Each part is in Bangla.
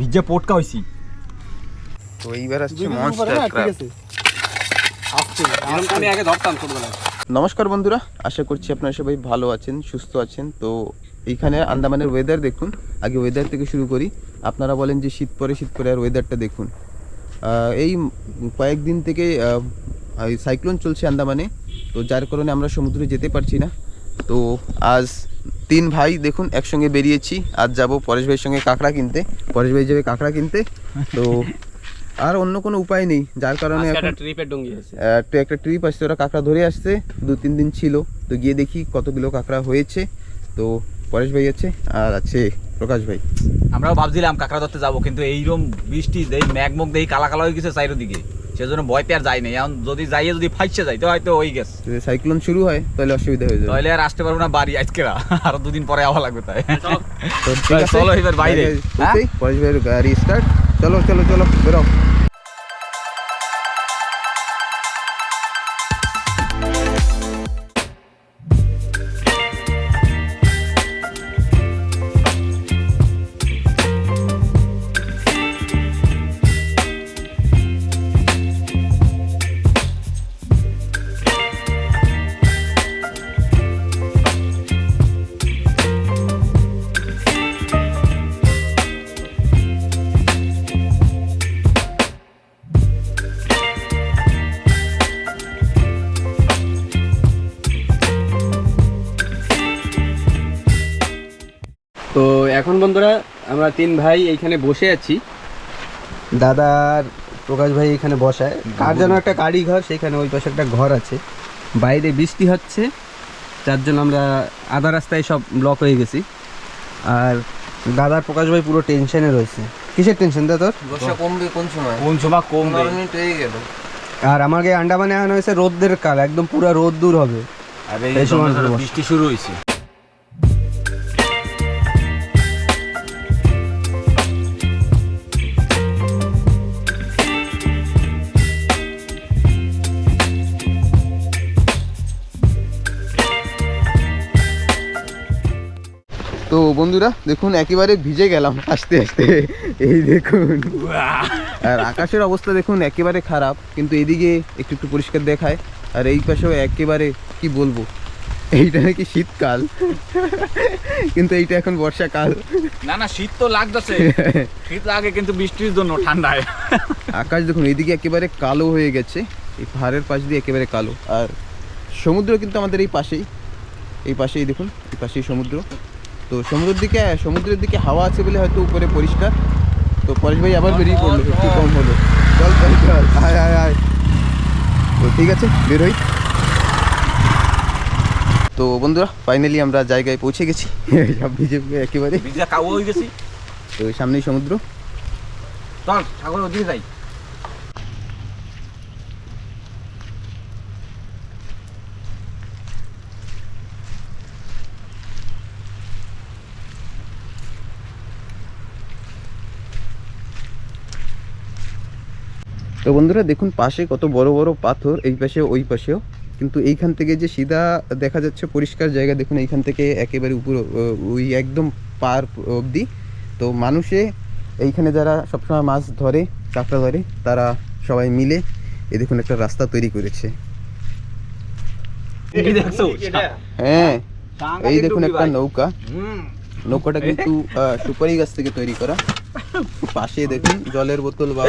ভিজে পটকা হইছি। তো এইবার আসছে মনস্টার ক্র্যাব আসছে এরকম আমি আগে ধরতাম ছোটবেলায়। নমস্কার বন্ধুরা আশা করছি আপনারা সবাই ভালো আছেন সুস্থ আছেন। তো এইখানে আন্দামানের ওয়েদার দেখুন। আগে ওয়েদার থেকে শুরু করি। আপনারা বলেন যে শীত পরে শীত পরে আর ওয়েদারটা দেখুন। এই কয়েকদিন থেকে সাইক্লোন চলছে আন্দামানে। তো যার কারণে আমরা সমুদ্রে যেতে পারছি না। তো আজ তিন ভাই দেখুন একসঙ্গে বেরিয়েছি। আজ যাব পরেশ ভাইয়ের সঙ্গে কাঁকড়া কিনতে। পরেশ ভাই যাবে কাঁকড়া কিনতে। তো আর অন্য কোনো উপায় নেই যার কারণে এখন ট্রিপের ডঙ্গি আছে একটা ট্রিপ আসছে ওরা কাঁকড়া ধরে আসছে দু তিন দিন ছিল। তো গিয়ে দেখি কতগুলো কাঁকড়া হয়েছে। তো পরেশ ভাই আছে আর আছে প্রকাশ ভাই। আমরাও ভাবছিলাম কাঁকড়া ধরতে যাব কিন্তু এইরকম বৃষ্টি দেই ম্যাগমুগ দেই কালা কালা হয়ে গেছে চাইরো সেজন্য ভয়তে আর যাই নাই। এখন যদি যাইয়ে যদি ফাইসে যাই তো হয়তো ওই গেছে। যদি সাইক্লোন শুরু হয় তাহলে অসুবিধা হয়ে যাবে। তাহলে আর আসতে পারব না বাড়ি আজকে। আর দুদিন পরে আওয়া লাগবে তাই। আছে। চলো এবার বাইরে। বাইরে হ্যাঁ? পৌঁছেই, পরেশ ভাইয়ের গাড়ি স্টার্ট চলো চলো চলো বেরো। এখন বন্ধুরা আমরা তিন ভাই এইখানে বসে আছি। দাদার প্রকাশ ভাই এখানে বসায়। কার যেন একটা গাড়ি ঘর সেখানে ওই পাশে একটা ঘর আছে। বাইরে বৃষ্টি হচ্ছে যার জন্য আমরা আধা রাস্তায় সব ব্লক হয়ে গেছি। আর দাদার প্রকাশ ভাই পুরো টেনশনে রয়েছে। কিসের টেনশন দা তোর? বর্ষা কমবে কোন সময়? কোন সময় কম দেয় মিনিট হয়ে গেল। আর আমাকে আন্ডামানে আনা হয়েছে রোদ্রের কাল একদম পুরো রোদ দূর হবে। আর এই সময় বৃষ্টি শুরু হয়েছে। বন্ধুরা দেখুন একেবারে ভিজে গেলাম আস্তে আস্তে। এই দেখুন। আর আকাশের অবস্থা দেখুন একেবারে খারাপ কিন্তু এদিকে একটু একটু পরিষ্কার দেখায়। আর এই পাশেও একেবারে কি বলব এইটা নাকি শীতকাল। কিন্তু এইটা এখন বর্ষাকাল। না না শীত তো লাগতেছে। শীত লাগে কিন্তু বৃষ্টির জন্য ঠান্ডায়। আকাশ দেখুন এইদিকে একেবারে কালো হয়ে গেছে। এই পাহাড়ের পাশ দিয়ে একেবারে কালো। আর সমুদ্র কিন্তু আমাদের এই পাশেই। এই পাশেই দেখুন এই পাশেই সমুদ্র। তো সমুদ্রের দিকে সমুদ্রের দিকে হাওয়া আছে বলে হয়তো উপরে পরিষ্কার। তো পরেশ ভাই আবার বেরিয়ে পড়ল একটু কম হলো। চল চল চল। আয় আয় আয়। তো ঠিক আছে বেরোই। তো বন্ধুরা ফাইনালি আমরা জায়গায় পৌঁছে গেছি। সব ভিজে একেবারে। হয়ে তো সামনেই সমুদ্র। চল ঠাকুর ওদিকে যাই। তো বন্ধুরা দেখুন পাশে কত বড় বড় পাথর এই পাশে ওই পাশেও। কিন্তু এইখান থেকে যে সিধা দেখা যাচ্ছে পরিষ্কার জায়গা দেখুন এইখান থেকে একেবারে উপর ওই একদম পার অবধি। তো মানুষে এইখানে যারা সবসময় মাছ ধরে কাঁকড়া ধরে তারা সবাই মিলে এ দেখুন একটা রাস্তা তৈরি করেছে। হ্যাঁ এই দেখুন একটা নৌকা। হুম। নৌকাটা কিন্তু সুপারি গাছ থেকে তৈরি করা। পাশে দেখুন জলের বোতল বা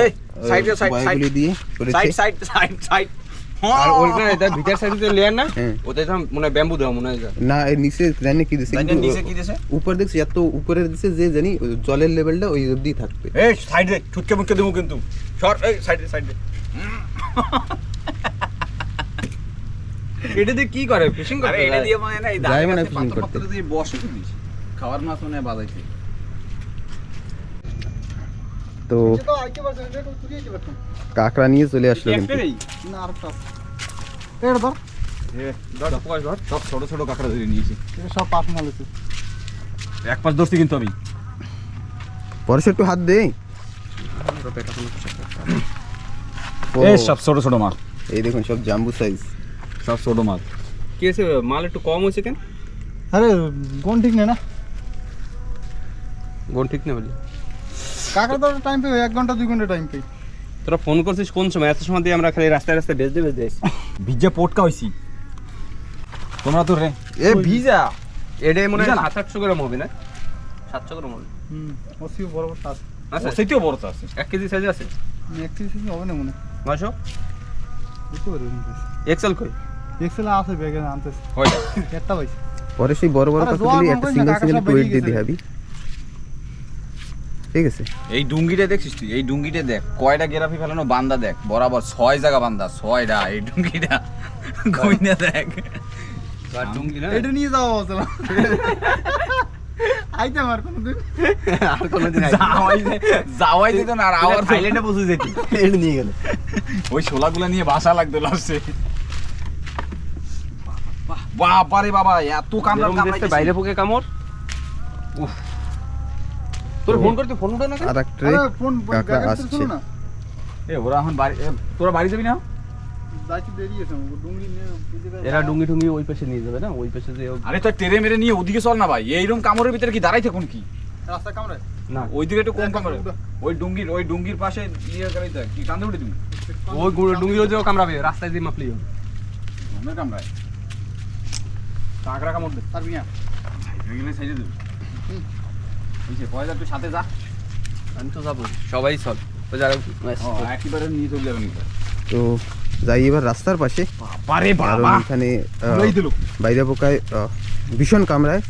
বয়গুলি. দিয়ে করেছে সাইড সাইড সাইড সাইড আর ওইটা এটা ভিতর সাইডে যে লেয়ার না হ্যাঁ। তো মনে ব্যাম্বু দেওয়া মনে হয় না এর নিচে জানি কি দিছে জানেন নিচে কি দিছে? উপর দেখছি এত উপরে দিছে যে জানি জলের লেভেলটা ওই অবধি থাকবে। এই সাইডে ছুটকে মুটকে দেবো কিন্তু। শর্ট এই সাইডে সাইডে এটা দিয়ে কি করে? ফিশিং আরে করতে এটা দিয়ে মানে না এই যায় মানে আছে, করতে। বসে দিছে খাওয়ার মাছ মানে বাজাইছে তো কাঁকড়া নিয়ে চলে আসলো কিন্তু। এ, ধর ধর ধর? সব ছোট ছোট কাঁকড়া ধরে নিয়েছি। সব পাশ মালেছে এক পাশ ধরছি কিন্তু আমি। পরশ একটু হাত দে। এই সব ছোট ছোট মাছ। এই দেখুন সব জাম্বু সাইজ সব ছোট মাছ। কি হয়েছে মাল একটু কম হয়েছে কেন? আরে কোন ঠিক নেই না। গোন ঠিক না বলি? কাকা তো টাইম পাই এক ঘণ্টা দুই ঘণ্টা টাইম পাই তোরা ফোন করছিস কোন সময়? এত সময় দিয়ে আমরা খালি রাস্তায় রাস্তায় বেজতে বেজতে আসি ভিজে পটকা হইছি। তোমরা তো রে এ ভিজা? এটাই মনে হয়? সাত আটশো গ্রাম হবে না? সাতশো গ্রাম হবে। হুম ওসিও বড় বড় আছে আছে? সেটিও বড় তো আছে। এক কেজি সাইজ আছে? একত্রিশ হবে না মনে নয়শো? এক্সেল কই? এক্সেল আছে ব্যাগে আনতেছে। হয় একটা পরে সেই বড় বড় একটা সিঙ্গেল সিঙ্গেল বেরিয়ে দিয়ে গেছে। ঠিক আছে। এই ডুঙ্গিটা দেখছিস তুই? এই ডুঙ্গিটা দেখ। কয়টা গেরাফি ফেলানো বান্দা দেখ। বরাবর ছয় জায়গা বান্দা ছয়টা এই ডুঙ্গিটা। কইনা দেখ। এটা নিয়ে যাওয়া হতো আইতে আমার কোনদিন আর কোনোদিন যাওয়াই যাওয়াই দিত না আর বসে যেতি। এটা নিয়ে গেল। ওই ছোলাগুলো নিয়ে বাসা লাগতো লাস্টে। বাবারে বাবা এত কামড়া বাইরে পোকে কামড়? উফ। তোর ফোন করতে ফোন উঠে না কেন? আর এক আরে ফোন কাকা আসছে। না। এ ওরা এখন বাড়ি তোরা বাড়ি যাবি না? ডুঙ্গি নিয়ে এরা ওই পাশে নিয়ে যাবে না? ওই পাশে যে আরে তো টেরে মেরে নিয়ে ওদিকে চল না ভাই। এইরকম কামড়ের ভিতরে কি দাঁড়াই থাকুন কি? রাস্তা কামড়ায় না। ওইদিকে একটু কম কামড়ে। ওই ডুঙ্গির ওই ডুঙ্গির পাশে করে দেখ কি কান্দে উঠে তুমি? ওই গুঁড়ো কামড়াবে রাস্তায় দিয়ে মাপলি হবে আমরা কামড়ায়। কাকড়া কামড় দে। আর মিয়া গেলে সাইডে দেবে। যে পয়সা তুই সাথে যা। আমি তো যাব। সবাই চল। ওই জায়গা একেবারে নিয়ে চলে যাবেন তো যাই এবার রাস্তার পাশে। কারণ এখানে বাইরে পোকায় ভীষণ কামড়ায়।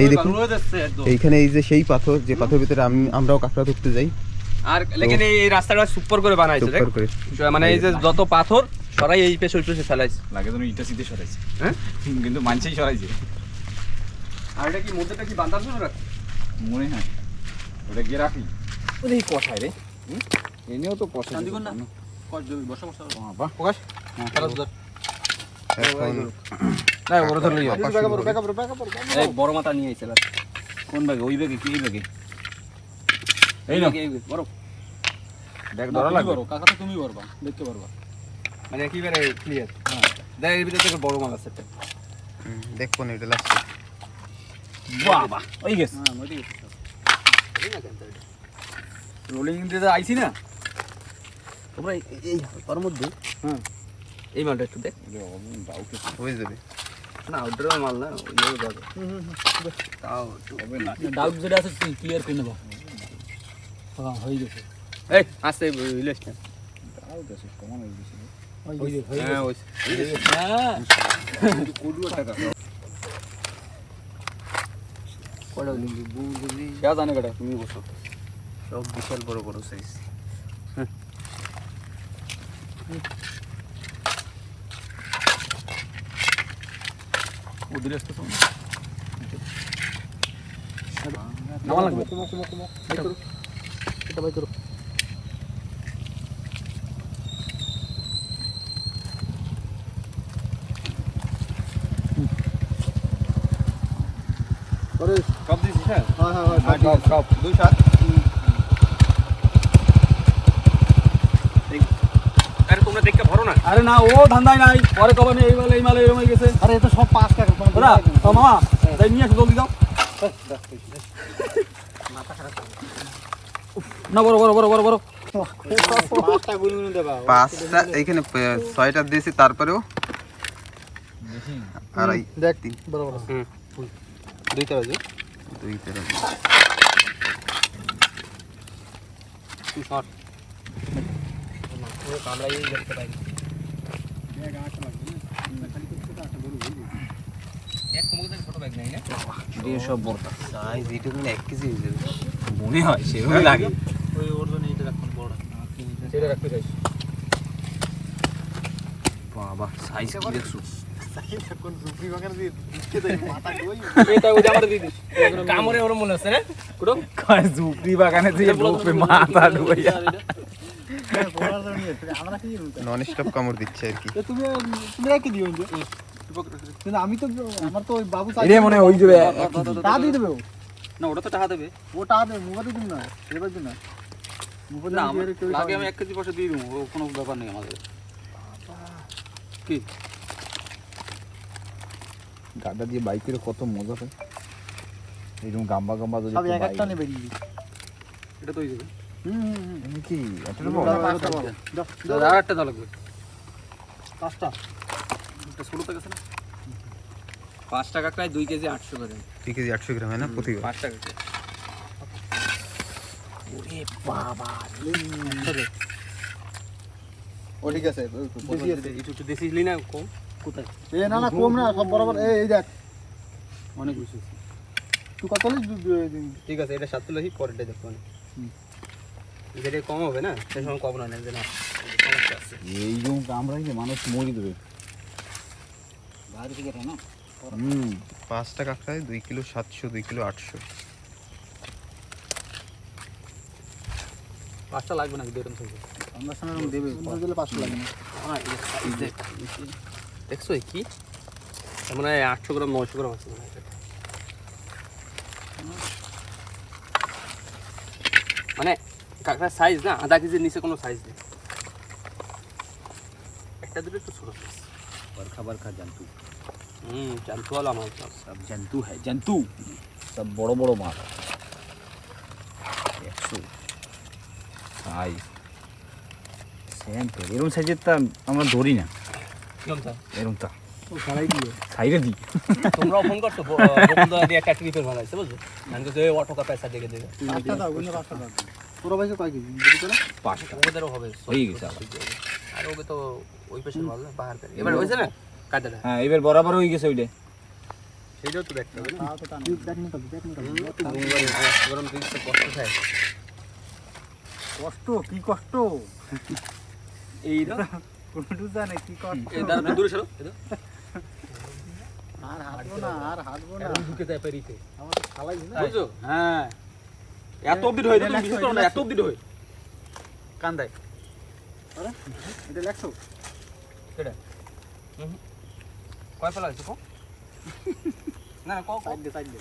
এই দেখুন এইখানে এই যে সেই পাথর যে পাথর ভিতরে আমি আমরাও কাঁকড়া ধরতে যাই। আর লেকিন এই এই রাস্তাটা সুপার করে বানাইছে সুপার করে। মানে এই যে যত পাথর সরাই এই পেছল পেছল ফেলাইছে। লাগে যেন ইটা সিটে সরাইছে। হ্যাঁ? কিন্তু মানছেই সরাইছে। আর এটা কি মধ্যেটা কি বান্ধার জন্য রাখ? মনে হয়। ওটা গিয়ে রাখি। ওরে এই রে। এনেও তো শান্তিগণ না? বসা প্রকাশ? বড় মাথা নিয়ে কোন ব্যাগে? ওই ব্যাগে কি এই ব্যাগে? এই না বড়। দেখ ধরা লাগবে। কাকা তো তুমি পারবা দেখতে পারবা। মানে একেবারে ক্লিয়ার হ্যাঁ। দেখ এর ভিতরে থেকে বড় মাল আছে দেখব না এটা লাস্টে বাবা ওই গেছে। হ্যাঁ রোলিং দিয়ে আইছি না। তোমরা এই- হালকার মধ্যে হ্যাঁ। এই মালটা একটু দেখ হয়ে যাবে। না ওটারও মাল না ওই যাবে তাও ডাউট যেটা আছে ক্লিয়ার করে নেব। হ্যাঁ হয়ে গেছে। এই আস্তে ইলেশ না। তাও দেশে সমান হয়ে গেছে। হয়ে গেছে হয়ে কে জানে কটা তুমি বসো সব বিশাল বড় বড় সাইজ ওদের আসতে তো নামা লাগবে। এটা বাই করো। সব হ্যাঁ হ্যাঁ হ্যাঁ হ্যাঁ সব সব দুই সাত আরে তোমরা দেখতে ভরো না। আরে না ও ধান্দাই নাই। পরে কবে এই মালে এই মালে এরকম হয়ে গেছে। আরে এটা সব পাঁচ টাকা। ওরা ও মামা তাই নিয়ে আসো জলদি যাও। না বড় বড় বড় বড় বড়। পাঁচটা এইখানে ছয়টা দিয়েছি তারপরেও আড়াই দেখ তিন। বড় বড়। দুইটা বাজে। দুই কেজি মনে হয় সেরকমই লাগে। ওই ওর জন্য এটা রাখুন বড় সেটা রাখতে চাইছি। বাবা সাইজ কি দেখছ? দিয়ে তো দিয়ে কামড়ে ওর মনে আছে ঝুপড়ি বাগানে যে লোপে মাথা ঢুকাইয়া বড় তো নিয়ে আমরা কি জানি নন স্টপ কামড় দিচ্ছে আর কি। তুমি তুমি রেখে দিও কিন্তু আমি তো আমার তো ওই বাবু মনে হয় ওই যে টা দিয়ে দেবে ও না ওটা তো টাকা দেবে। ও টা দেবে মোবাইল দিন না এবার দিন না। মোবাইল না দিয়ে আমি এক কেজি পয়সা দিয়ে দেবো ও কোনো ব্যাপার নেই আমাদের। কি? গাড্ডা দিয়ে বাইকের কত মজা হয় এরকম গাম্বা গাম্বা যদি সব একটু এক একটা বাইক- নেবে এটা তো হয়ে যাবে কি? আর একটা দাও লাগবে। পাঁচটা। পাঁচটা কাঁকড়ায় দুই কেজি আটশো করে। দুই কেজি আটশো গ্রাম হয় না? প্রতি পাঁচটা কাঁকড়া ও ঠিক আছে একটু একটু দেশি না কম। কোথায়? এ না না কম না সব বরাবর এই এই দেখ। অনেক বেশি তুই কত ঠিক আছে এটা সাত তুলাহি পরেরটা দেখো যেটা কম হবে না সে সময় কম না নেবে না আছে। এইরকম কামড়াই যে মানুষ মরি দেবে। হুম। পাঁচটা কাঁকড়ায় দুই কিলো সাতশো দুই কিলো আটশো। পাঁচটা লাগবে না দুটো থেকে আমরা সঙ্গে দেবে। দিলে পাঁচটা লাগে না দেখছ কি? মানে আটশো গ্রাম নয়শো গ্রাম আছে মানে কাঁকড়ার সাইজ না আধা কেজির নিচে কোনো সাইজ নেই। একটা দুটো একটু ছোটো সাইজ বরখা बरखा जंतु हम्म जंतु वाला माल सब सब जंतु है जंतु सब बड़ो बड़ो একশো। সাইজ সেম তো এরকম সাইজের তো আমরা ধরি না। এরকম তা সারাই দিয়ে সাইডে দিই তোমরাও ফোন করতো ব- বকুলদা দিয়ে একটা ট্রিপের ভালো বুঝছ? আমি তো এই অটো কা পয়সা দেখে দেবে। তোর ভাইকে কয় কেজি? পাঁচটা। ওদেরও হবে হয়ে গেছে আর ওকে তো ওই পেশের ভালো করে। এবার হয়েছে না? কাদাটা হ্যাঁ এবার বরাবর হয়ে গেছে ওইটা। সেইটাও তো দেখতে হবে। গরম দিন তো কষ্ট খায় কষ্ট? কি কষ্ট? এই কোনটু জানে কি কষ্ট। এই দাঁড়া দূরে সরো আর হাঁটবো না আর হাঁটবো না। ঢুকে যায় পেরিতে। আমার খালাই না। বুঝছ? হ্যাঁ। এত অবধি হয় তুমি বিশ্বাস করো না এত অবধি হয়। কান্দায়। এটা লেখছো? কেডা কয় পালা আছে কো? না না কও সাইড দে সাইড দে।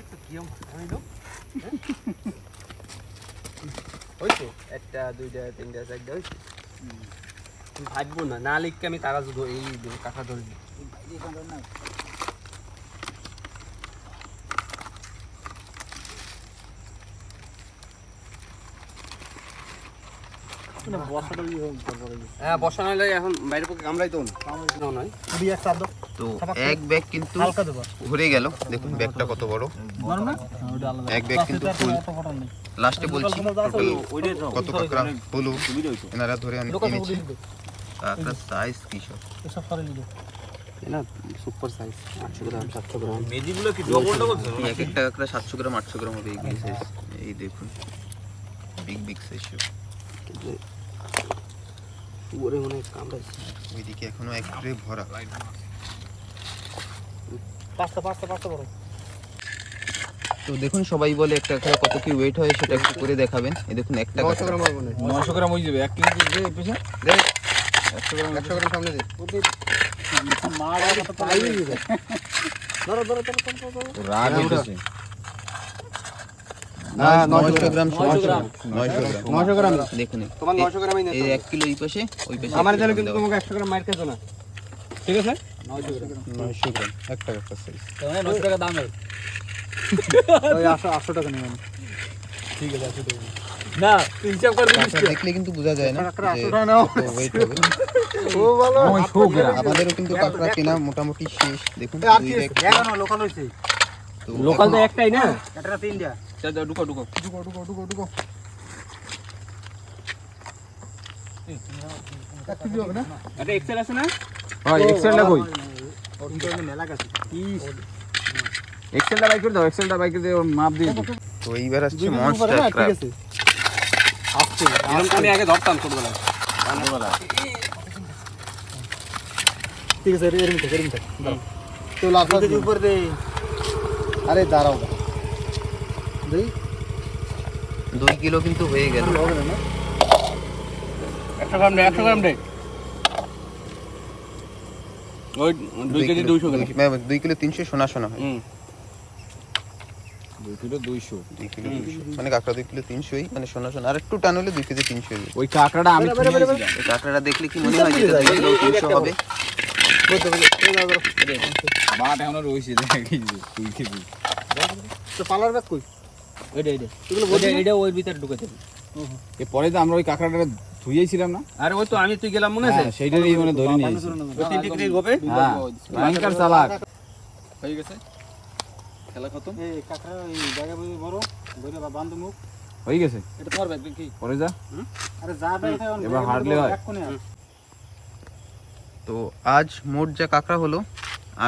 একটু কি আমি দাও হইছো একটা দুইটা তিনটা চারটা হইছে তুমি ভাববো না। না লিখকে আমি কাগজ এই কাঁথা ধরে দিই বর্ষাটা দিয়ে হোক তারপরে হ্যাঁ বসা নাহলে এখন বাইরের পক্ষে কামড়াই তো নয়। তো এক ব্যাগ কিন্তু হালকা দেবো। গেল। দেখুন ব্যাগটা কত বড়। না এক ব্যাগ কিন্তু ফুল। লাস্টে বলছি কত কাঁকড়া হলো? এনারা ধরে কাঁকড়ার সাইজ কি সব? না সুপার সাইজ আটশো গ্রাম সাতশো গ্রাম। মেজিগুলো কি এক একটা কাঁকড়া সাতশো গ্রাম আটশো গ্রাম হবে এইগুলি সাইজ এই দেখুন বিগ বিগ সাইজ ওরে মনে কামড়াইছে। ওইদিকে এখনও এক ট্রে ভরা। পাঁচটা পাঁচটা পাঁচটা বড় তো দেখুন সবাই বলে একটা কাঁকড়া কত কি ওয়েট হয় সেটা একটু করে দেখাবেন। এই দেখুন একটা নশো গ্রাম হবে মনে হয়। নশো গ্রাম হয়ে যাবে এক কেজি দে পেছনে। দেখ, একশো গ্রাম একশো গ্রাম সামনে দে। মার কত পাই ধরো ধরো ধরো ধরো ধরো। রাগ হইতেছে নয়- নয়শো গ্রাম নয়শো গ্রাম নয়শো গ্রাম নশো গ্রাম দেখুন এই- তোমার ঠিক আছে? নয়শো গ্রাম। একটা সাইজ টাকা আটশো টাকা না হিসাব করে দেখলে কিন্তু বোঝা যায় না আমাদেরও কিন্তু কাঁকড়া কেনা মোটামুটি শেষ। দেখুন লোকাল তো লোকাল তো একটাই না? এটা তিনটা। ঢুকো ঢুকো ঢুকো ঢুকো ঢুকো ঢুকো এক কেজি হবে না একটা এক্সেল আছে না হ্যাঁ এক্সেলটা কই ওর ভিতরে মেলা গেছে এক্সেলটা বাই করে দাও এক্সেলটা বাই করে দিয়ে ওর মাপ দিয়ে দিও তো এইবার আসছে দুই কেজি উপরে মনস্টার না ঠিক ক্র্যাব আছে আসছে এরকম আমি আগে ধরতাম ছোটবেলায় ঠিক আছে এর মিটে এর মিটে দাঁড়াও তো লাভ কেজি উপর দে আরে দাঁড়াও দেই। দুই কিলো কিন্তু হয়ে গেল। একশো গ্রাম দে একশো গ্রাম দে ওই দুই কেজি দুইশো গ্রাম দুই- দুই কিলো তিনশো সোনা সোনা হয়। দুই কিলো দুইশো। দুই কিলো দুইশো। মানে কাঁকড়া দুই কিলো তিনশোই মানে সোনা সোনা। আর একটু টান হলে দুই কেজি তিনশো ওই কাঁকড়াটা আমি কাঁকড়াটা দেখলে কি মনে হয় যেটা দুই কিলো তিনশো হবে? বলতে বলতে এই দাও দাও বাট এখনও রয়েছে দেখ এই যে, দুই কেজি। তো পালার ব্যাগ কই? এটা ভিতরে ঢুকে যাবে এ পরে তো আমরা ওই কাঁকড়াটা ধুইয়েছিলাম না? আরে ওই তো আমি তুই গেলাম মনে আছে? হ্যাঁ, সেইটারই মানে ধরে কেটে গোপে? হ্যাঁ ভয়ঙ্কর চালাক হয়ে গেছে? খেলা খতম? এই কাঁকড়া এই জায়গা বুঝে বড় ধরে বা বান্ধ মুখ। হয়ে গেছে? এটা তোমার ব্যাগ কি পরে যা। আরে যা বের এবার হারলে হয়। তো আজ মোট যা কাঁকড়া হলো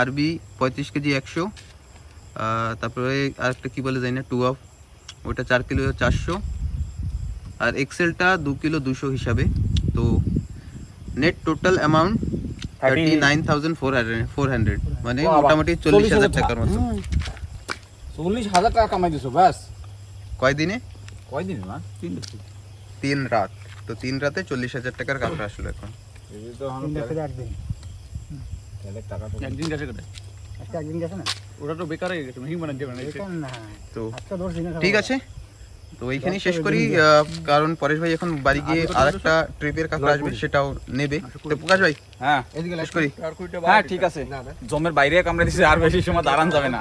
আরবি পঁয়ত্রিশ কেজি একশো তারপরে আরেকটা কি বলে যাই না টু অফ ওটা চার কিলো চারশো। আর এক্সেলটা দু কিলো দুশো হিসাবে। তো net total amount thirty nine thousand four hundred four hundred মানে মোটামুটি চল্লিশ হাজার টাকার মতো। চল্লিশ হাজার টাকা কামাই দিছো ব্যাস। কয়দিনে? কয়দিন না তিন তিন রাত। তো তিন রাতে চল্লিশ হাজার টাকার কাঁকড়া আসলো এখন। একদিন। টাকা একদিন গেছে না? ওটা তো বেকার হয়ে গেছে হিম বানাতে পারে এটা না। তো ঠিক আছে। তো এইখানেই শেষ করি কারণ পরেশ ভাই এখন বাড়ি গিয়ে আরেকটা ট্রিপের কাঁকড়া আসবে সেটাও নেবে। তো প্রকাশ ভাই হ্যাঁ। শেষ করি? হ্যাঁ ঠিক আছে। জমের বাইরে কামড়ে দিছে আর বেশি সময় দাঁড়ান যাবে না।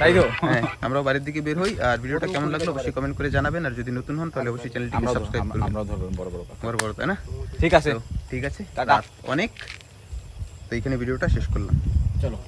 তাই তো? হ্যাঁ আমরা বাড়ির দিকে বের হই আর ভিডিওটা কেমন লাগল অবশ্যই কমেন্ট করে জানাবেন আর যদি নতুন হন তাহলে অবশ্যই চ্যানেলটিকে সাবস্ক্রাইব করবেন। আমরা ধরবেন বড় বড় বড় বড় তাই না? ঠিক আছে। ঠিক আছে টাটা। অনেক তো এইখানে ভিডিওটা শেষ করলাম। চলো।